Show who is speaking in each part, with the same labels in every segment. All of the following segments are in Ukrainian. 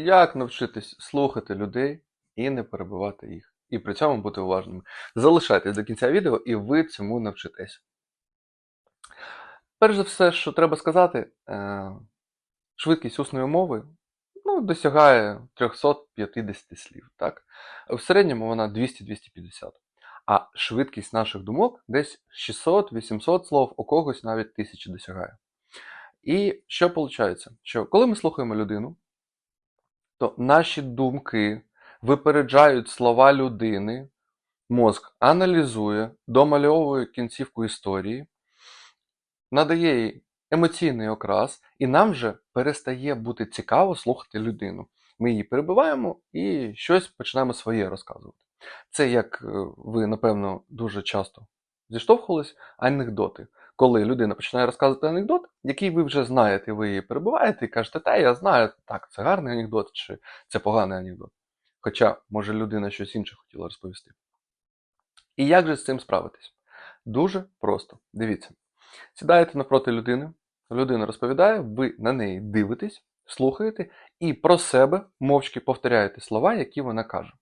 Speaker 1: як навчитись слухати людей і не перебивати їх. І при цьому бути уважними. Залишайтесь до кінця відео, і ви цьому навчитесь. Перш за все, що треба сказати, е, швидкість усної мови ну, досягає 350 слів. Так? В середньому вона 200-250. А швидкість наших думок десь 600-800 слов, у когось навіть 1000 досягає. І що виходить? Що коли ми слухаємо людину, наші думки випереджають слова людини, мозк аналізує, домальовує кінцівку історії, надає їй емоційний окрас, і нам вже перестає бути цікаво слухати людину. Ми її перебиваємо і щось починаємо своє розказувати. Це як е, ви, напевно, дуже часто зіштовхувались, анекдоти. Коли людина починає розказувати анекдот, який ви вже знаєте, ви її перебуваєте і кажете, та я знаю, так, це гарний анекдот чи це поганий анекдот. Хоча, може, людина щось інше хотіла розповісти. І як же з цим справитись? Дуже просто. Дивіться. Сідаєте навпроти людини, людина розповідає, ви на неї дивитесь, слухаєте і про себе мовчки повторяєте слова, які вона каже.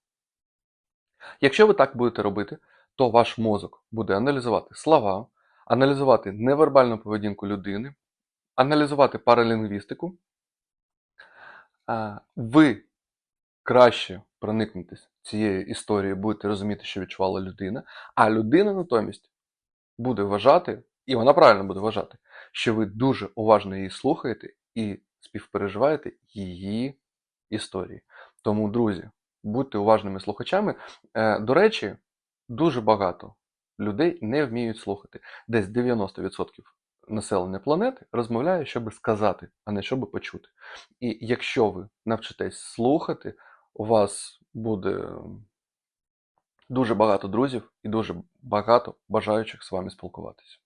Speaker 1: Якщо ви так будете робити, то ваш мозок буде аналізувати слова, аналізувати невербальну поведінку людини, аналізувати паралінгвістику. Ви краще проникнетесь цією історією, будете розуміти, що відчувала людина, а людина натомість буде вважати, і вона правильно буде вважати, що ви дуже уважно її слухаєте і співпереживаєте її історії. Тому, друзі, будьте уважними слухачами. Е, До речі, дуже багато людей не вміють слухати. Десь 90% населення планети розмовляє, щоб сказати, а не щоб почути. І якщо ви навчитесь слухати, у вас буде дуже багато друзів і дуже багато бажаючих з вами спілкуватися.